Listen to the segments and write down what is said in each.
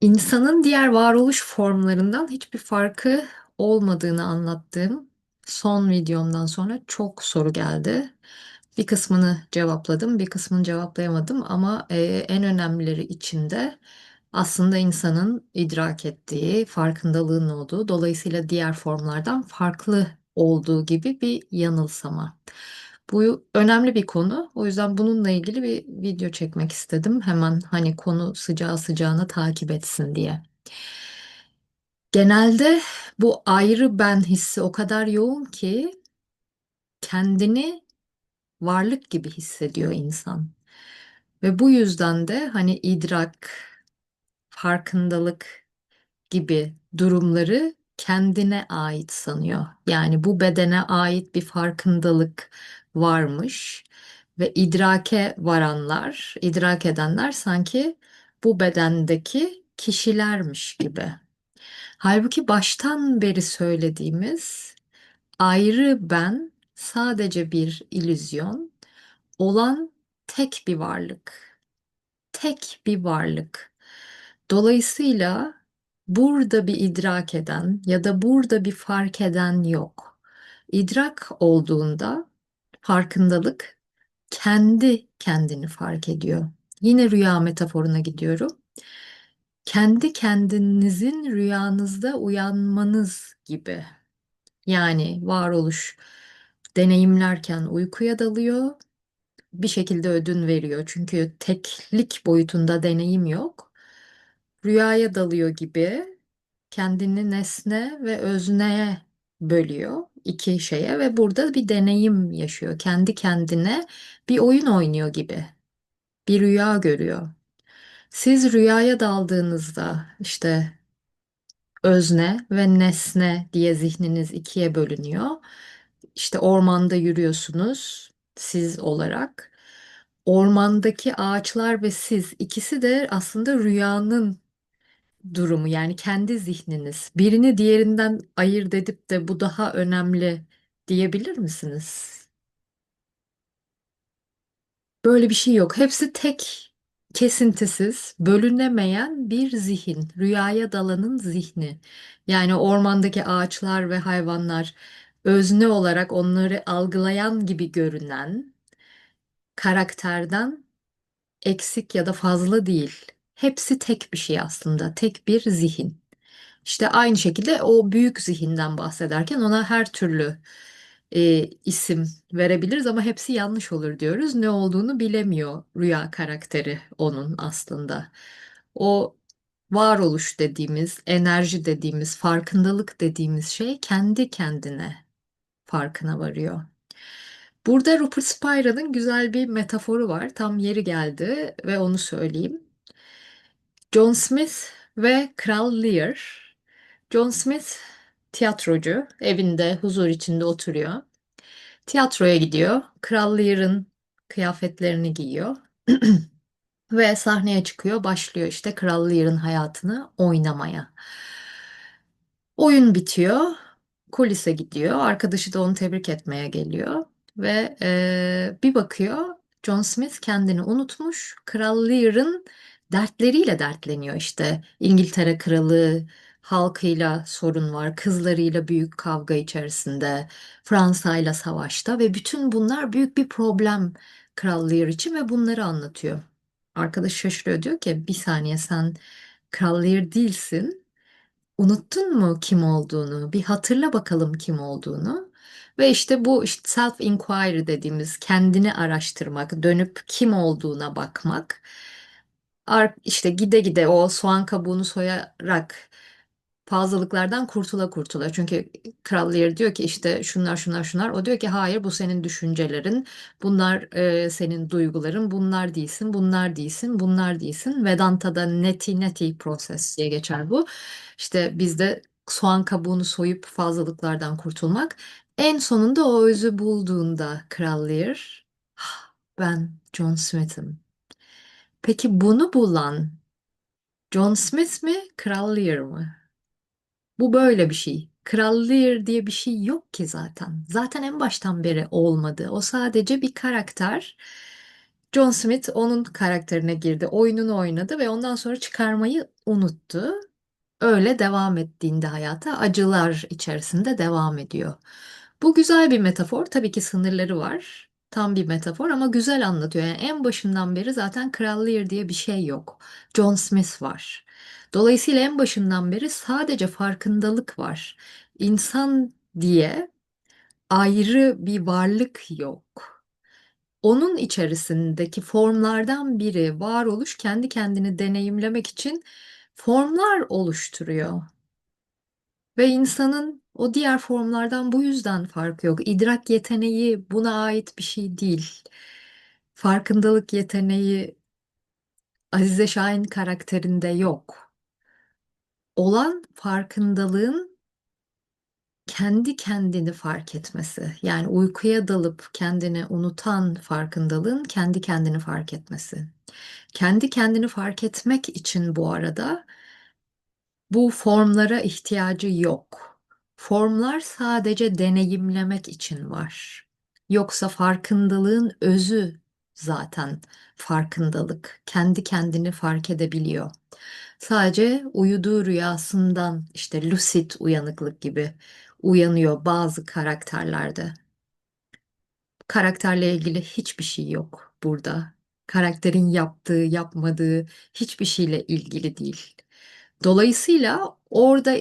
İnsanın diğer varoluş formlarından hiçbir farkı olmadığını anlattığım son videomdan sonra çok soru geldi. Bir kısmını cevapladım, bir kısmını cevaplayamadım ama e, en önemlileri içinde aslında insanın idrak ettiği, farkındalığın olduğu, dolayısıyla diğer formlardan farklı olduğu gibi bir yanılsama. Bu önemli bir konu. O yüzden bununla ilgili bir video çekmek istedim. Hemen hani konu sıcağı sıcağına takip etsin diye. Genelde bu ayrı ben hissi o kadar yoğun ki kendini varlık gibi hissediyor insan. Ve bu yüzden de hani idrak, farkındalık gibi durumları kendine ait sanıyor. Yani bu bedene ait bir farkındalık varmış ve idrake varanlar, idrak edenler sanki bu bedendeki kişilermiş gibi. Halbuki baştan beri söylediğimiz ayrı ben sadece bir illüzyon, olan tek bir varlık. Tek bir varlık. Dolayısıyla burada bir idrak eden ya da burada bir fark eden yok. İdrak olduğunda farkındalık kendi kendini fark ediyor. Yine rüya metaforuna gidiyorum. Kendi kendinizin rüyanızda uyanmanız gibi. Yani varoluş deneyimlerken uykuya dalıyor, bir şekilde ödün veriyor. Çünkü teklik boyutunda deneyim yok. Rüyaya dalıyor gibi kendini nesne ve özneye bölüyor iki şeye ve burada bir deneyim yaşıyor. Kendi kendine bir oyun oynuyor gibi. Bir rüya görüyor. Siz rüyaya daldığınızda işte özne ve nesne diye zihniniz ikiye bölünüyor. İşte ormanda yürüyorsunuz siz olarak. Ormandaki ağaçlar ve siz ikisi de aslında rüyanın durumu yani kendi zihniniz. Birini diğerinden ayırt edip de bu daha önemli diyebilir misiniz? Böyle bir şey yok. Hepsi tek, kesintisiz, bölünemeyen bir zihin. Rüyaya dalanın zihni. Yani ormandaki ağaçlar ve hayvanlar özne olarak onları algılayan gibi görünen karakterden eksik ya da fazla değil. Hepsi tek bir şey aslında, tek bir zihin. İşte aynı şekilde o büyük zihinden bahsederken ona her türlü e, isim verebiliriz ama hepsi yanlış olur diyoruz. Ne olduğunu bilemiyor rüya karakteri onun aslında. O varoluş dediğimiz, enerji dediğimiz, farkındalık dediğimiz şey kendi kendine farkına varıyor. Burada Rupert Spiral'ın güzel bir metaforu var. Tam yeri geldi ve onu söyleyeyim. John Smith ve Kral Lear. John Smith tiyatrocu, evinde huzur içinde oturuyor. Tiyatroya gidiyor. Kral Lear'ın kıyafetlerini giyiyor. Ve sahneye çıkıyor, başlıyor işte Kral Lear'ın hayatını oynamaya. Oyun bitiyor, kulise gidiyor. Arkadaşı da onu tebrik etmeye geliyor. Ve eee, bir bakıyor, John Smith kendini unutmuş. Kral Lear'ın dertleriyle dertleniyor işte. İngiltere kralı halkıyla sorun var, kızlarıyla büyük kavga içerisinde, Fransa'yla savaşta ve bütün bunlar büyük bir problem Kral Lear için ve bunları anlatıyor. Arkadaş şaşırıyor diyor ki bir saniye sen Kral Lear değilsin. Unuttun mu kim olduğunu? Bir hatırla bakalım kim olduğunu. Ve işte bu işte self inquiry dediğimiz kendini araştırmak, dönüp kim olduğuna bakmak. Ar- işte gide gide o soğan kabuğunu soyarak fazlalıklardan kurtula kurtula. Çünkü Kral Lear diyor ki işte şunlar şunlar şunlar. O diyor ki hayır bu senin düşüncelerin. Bunlar e, senin duyguların. Bunlar değilsin, bunlar değilsin, bunlar değilsin. Vedanta'da neti neti proses diye geçer bu. İşte bizde soğan kabuğunu soyup fazlalıklardan kurtulmak. En sonunda o özü bulduğunda Kral Lear, "Ah, ben John Smith'im. Peki bunu bulan John Smith mi, Kral Lear mı? Bu böyle bir şey. Kral Lear diye bir şey yok ki zaten. Zaten en baştan beri olmadı. O sadece bir karakter. John Smith onun karakterine girdi, oyununu oynadı ve ondan sonra çıkarmayı unuttu. Öyle devam ettiğinde hayata acılar içerisinde devam ediyor. Bu güzel bir metafor. Tabii ki sınırları var. Tam bir metafor ama güzel anlatıyor. Yani en başından beri zaten Kral Lear diye bir şey yok. John Smith var. Dolayısıyla en başından beri sadece farkındalık var. İnsan diye ayrı bir varlık yok. Onun içerisindeki formlardan biri varoluş kendi kendini deneyimlemek için formlar oluşturuyor. Ve insanın o diğer formlardan bu yüzden farkı yok. İdrak yeteneği buna ait bir şey değil. Farkındalık yeteneği Azize Şahin karakterinde yok. Olan farkındalığın kendi kendini fark etmesi. Yani uykuya dalıp kendini unutan farkındalığın kendi kendini fark etmesi. Kendi kendini fark etmek için bu arada bu formlara ihtiyacı yok. Formlar sadece deneyimlemek için var. Yoksa farkındalığın özü zaten farkındalık. Kendi kendini fark edebiliyor. Sadece uyuduğu rüyasından işte lucid uyanıklık gibi uyanıyor bazı karakterlerde. Karakterle ilgili hiçbir şey yok burada. Karakterin yaptığı, yapmadığı hiçbir şeyle ilgili değil. Dolayısıyla orada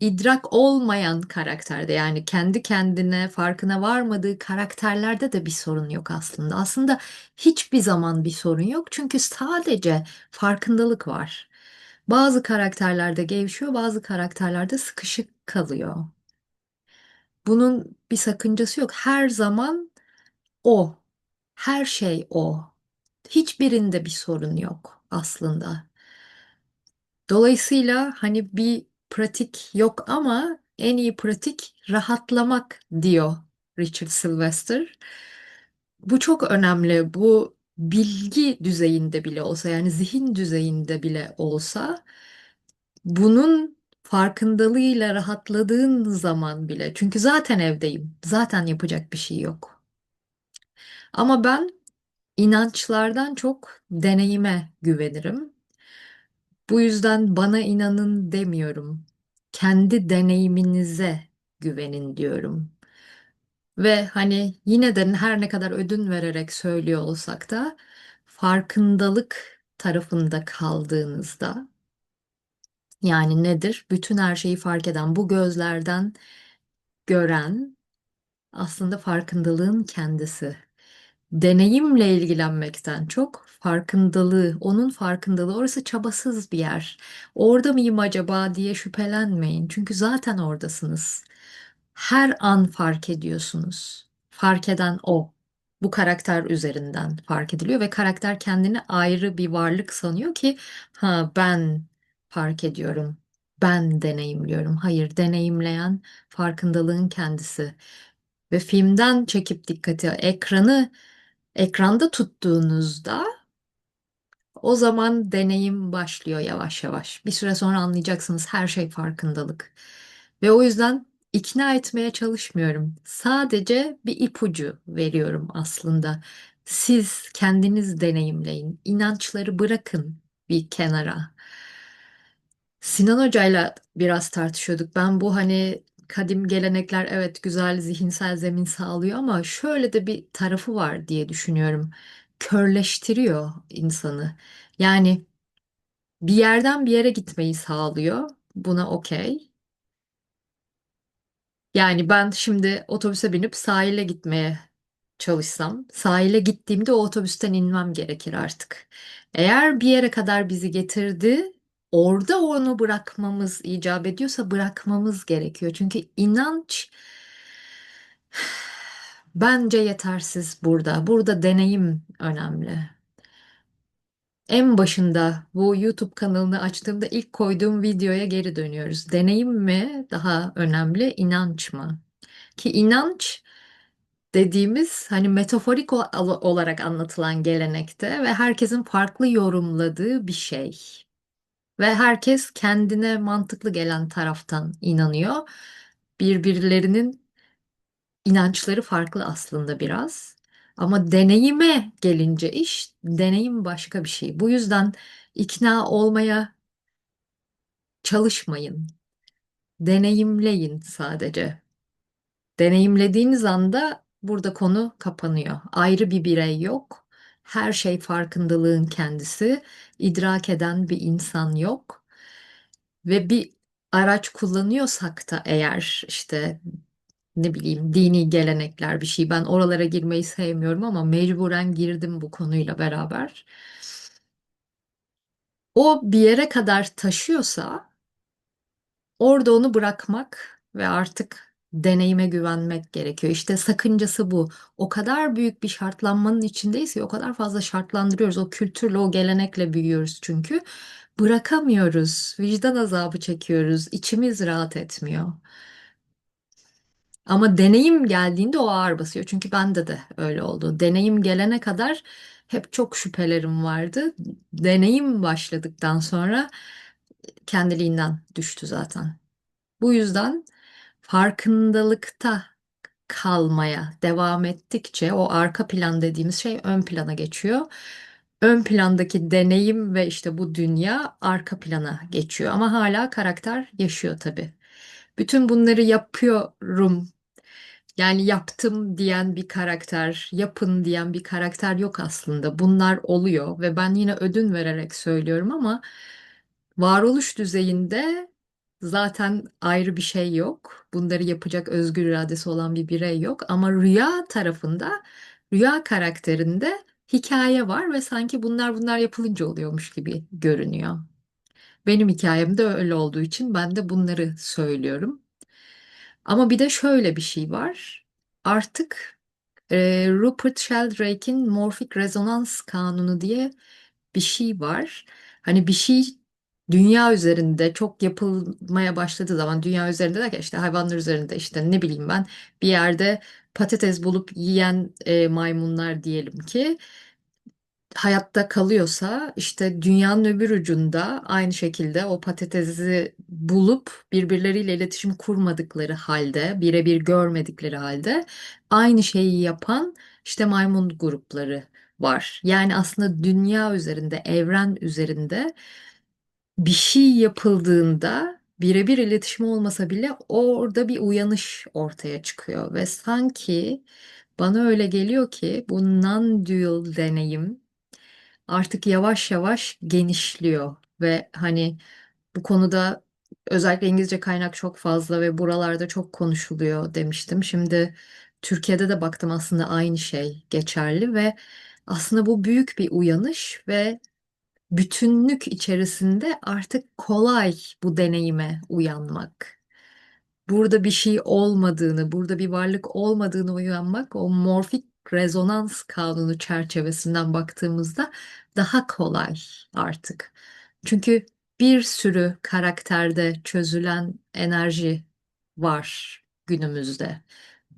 idrak olmayan karakterde yani kendi kendine farkına varmadığı karakterlerde de bir sorun yok aslında. Aslında hiçbir zaman bir sorun yok çünkü sadece farkındalık var. Bazı karakterlerde gevşiyor, bazı karakterlerde sıkışık kalıyor. Bunun bir sakıncası yok. Her zaman o. Her şey o. Hiçbirinde bir sorun yok aslında. Dolayısıyla hani bir pratik yok ama en iyi pratik rahatlamak diyor Richard Sylvester. Bu çok önemli. Bu bilgi düzeyinde bile olsa yani zihin düzeyinde bile olsa bunun farkındalığıyla rahatladığın zaman bile çünkü zaten evdeyim. Zaten yapacak bir şey yok. Ama ben inançlardan çok deneyime güvenirim. Bu yüzden bana inanın demiyorum. Kendi deneyiminize güvenin diyorum. Ve hani yine de her ne kadar ödün vererek söylüyor olsak da farkındalık tarafında kaldığınızda yani nedir? Bütün her şeyi fark eden, bu gözlerden gören aslında farkındalığın kendisi. Deneyimle ilgilenmekten çok farkındalığı, onun farkındalığı orası çabasız bir yer. Orada mıyım acaba diye şüphelenmeyin. Çünkü zaten oradasınız. Her an fark ediyorsunuz. Fark eden o. Bu karakter üzerinden fark ediliyor ve karakter kendini ayrı bir varlık sanıyor ki ha ben fark ediyorum. Ben deneyimliyorum. Hayır, deneyimleyen farkındalığın kendisi. Ve filmden çekip dikkati ekranı ekranda tuttuğunuzda o zaman deneyim başlıyor yavaş yavaş. Bir süre sonra anlayacaksınız her şey farkındalık. Ve o yüzden ikna etmeye çalışmıyorum. Sadece bir ipucu veriyorum aslında. Siz kendiniz deneyimleyin. İnançları bırakın bir kenara. Sinan Hoca'yla biraz tartışıyorduk. Ben bu hani kadim gelenekler evet güzel zihinsel zemin sağlıyor ama şöyle de bir tarafı var diye düşünüyorum. Körleştiriyor insanı. Yani bir yerden bir yere gitmeyi sağlıyor. Buna okey. Yani ben şimdi otobüse binip sahile gitmeye çalışsam, sahile gittiğimde o otobüsten inmem gerekir artık. Eğer bir yere kadar bizi getirdi, orada onu bırakmamız icap ediyorsa bırakmamız gerekiyor. Çünkü inanç bence yetersiz burada. Burada deneyim önemli. En başında bu YouTube kanalını açtığımda ilk koyduğum videoya geri dönüyoruz. Deneyim mi daha önemli, inanç mı? Ki inanç dediğimiz hani metaforik olarak anlatılan gelenekte ve herkesin farklı yorumladığı bir şey. Ve herkes kendine mantıklı gelen taraftan inanıyor. Birbirlerinin inançları farklı aslında biraz. Ama deneyime gelince iş, deneyim başka bir şey. Bu yüzden ikna olmaya çalışmayın. Deneyimleyin sadece. Deneyimlediğiniz anda burada konu kapanıyor. Ayrı bir birey yok. Her şey farkındalığın kendisi. İdrak eden bir insan yok. Ve bir araç kullanıyorsak da eğer işte ne bileyim dini gelenekler bir şey ben oralara girmeyi sevmiyorum ama mecburen girdim bu konuyla beraber. O bir yere kadar taşıyorsa Orada onu bırakmak ve artık deneyime güvenmek gerekiyor. İşte sakıncası bu. O kadar büyük bir şartlanmanın içindeyiz ki o kadar fazla şartlandırıyoruz. O kültürle, o gelenekle büyüyoruz çünkü. Bırakamıyoruz. Vicdan azabı çekiyoruz. İçimiz rahat etmiyor. Ama deneyim geldiğinde o ağır basıyor. Çünkü bende de öyle oldu. Deneyim gelene kadar hep çok şüphelerim vardı. Deneyim başladıktan sonra kendiliğinden düştü zaten. Bu yüzden farkındalıkta kalmaya devam ettikçe o arka plan dediğimiz şey ön plana geçiyor. Ön plandaki deneyim ve işte bu dünya arka plana geçiyor ama hala karakter yaşıyor tabii. Bütün bunları yapıyorum yani yaptım diyen bir karakter, yapın diyen bir karakter yok aslında. Bunlar oluyor ve ben yine ödün vererek söylüyorum ama varoluş düzeyinde zaten ayrı bir şey yok. Bunları yapacak özgür iradesi olan bir birey yok ama rüya tarafında, rüya karakterinde hikaye var ve sanki bunlar bunlar yapılınca oluyormuş gibi görünüyor. Benim hikayemde öyle olduğu için ben de bunları söylüyorum. Ama bir de şöyle bir şey var. Artık e, Rupert Sheldrake'in morfik rezonans kanunu diye bir şey var. Hani bir şey dünya üzerinde çok yapılmaya başladığı zaman dünya üzerinde derken işte hayvanlar üzerinde işte ne bileyim ben bir yerde patates bulup yiyen e, maymunlar diyelim ki hayatta kalıyorsa işte dünyanın öbür ucunda aynı şekilde o patatesi bulup birbirleriyle iletişim kurmadıkları halde, birebir görmedikleri halde aynı şeyi yapan işte maymun grupları var. Yani aslında dünya üzerinde, evren üzerinde bir şey yapıldığında birebir iletişim olmasa bile orada bir uyanış ortaya çıkıyor ve sanki bana öyle geliyor ki bu non-dual deneyim artık yavaş yavaş genişliyor ve hani bu konuda özellikle İngilizce kaynak çok fazla ve buralarda çok konuşuluyor demiştim. Şimdi Türkiye'de de baktım aslında aynı şey geçerli ve aslında bu büyük bir uyanış ve bütünlük içerisinde artık kolay bu deneyime uyanmak burada bir şey olmadığını, burada bir varlık olmadığını uyanmak o morfik rezonans kanunu çerçevesinden baktığımızda daha kolay artık. Çünkü bir sürü karakterde çözülen enerji var günümüzde.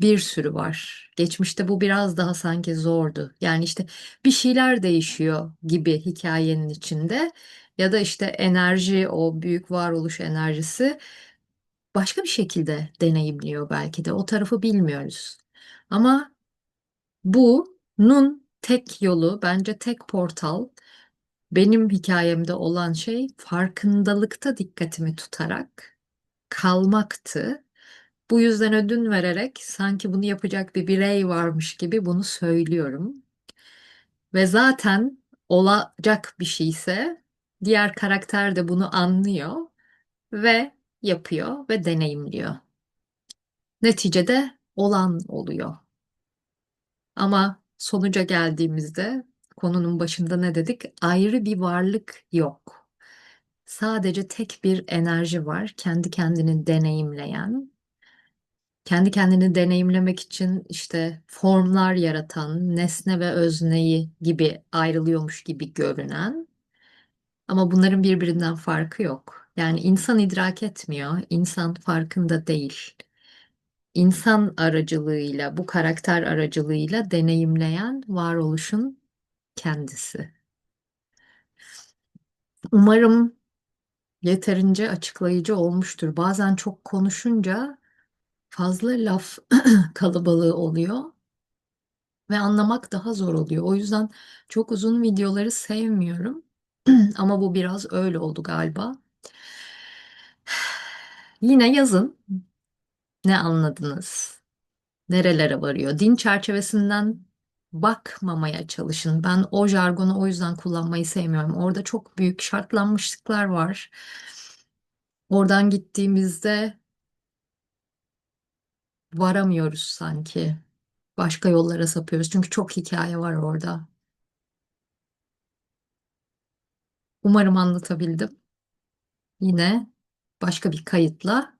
Bir sürü var. Geçmişte bu biraz daha sanki zordu. Yani işte bir şeyler değişiyor gibi hikayenin içinde ya da işte enerji, o büyük varoluş enerjisi başka bir şekilde deneyimliyor belki de. O tarafı bilmiyoruz. Ama bunun tek yolu, bence tek portal benim hikayemde olan şey farkındalıkta dikkatimi tutarak kalmaktı. Bu yüzden ödün vererek sanki bunu yapacak bir birey varmış gibi bunu söylüyorum. Ve zaten olacak bir şeyse diğer karakter de bunu anlıyor ve yapıyor ve deneyimliyor. Neticede olan oluyor. Ama sonuca geldiğimizde konunun başında ne dedik? Ayrı bir varlık yok. Sadece tek bir enerji var, kendi kendini deneyimleyen, kendi kendini deneyimlemek için işte formlar yaratan, nesne ve özneyi gibi ayrılıyormuş gibi görünen ama bunların birbirinden farkı yok. Yani insan idrak etmiyor, insan farkında değil. İnsan aracılığıyla, bu karakter aracılığıyla deneyimleyen varoluşun kendisi. Umarım yeterince açıklayıcı olmuştur. Bazen çok konuşunca fazla laf kalabalığı oluyor. ve anlamak daha zor oluyor. O yüzden çok uzun videoları sevmiyorum. Ama bu biraz öyle oldu galiba. Yine yazın ne anladınız? Nerelere varıyor? Din çerçevesinden bakmamaya çalışın. Ben o jargonu o yüzden kullanmayı sevmiyorum. Orada çok büyük şartlanmışlıklar var. Oradan gittiğimizde varamıyoruz sanki. Başka yollara sapıyoruz. Çünkü çok hikaye var orada. Umarım anlatabildim. Yine başka bir kayıtla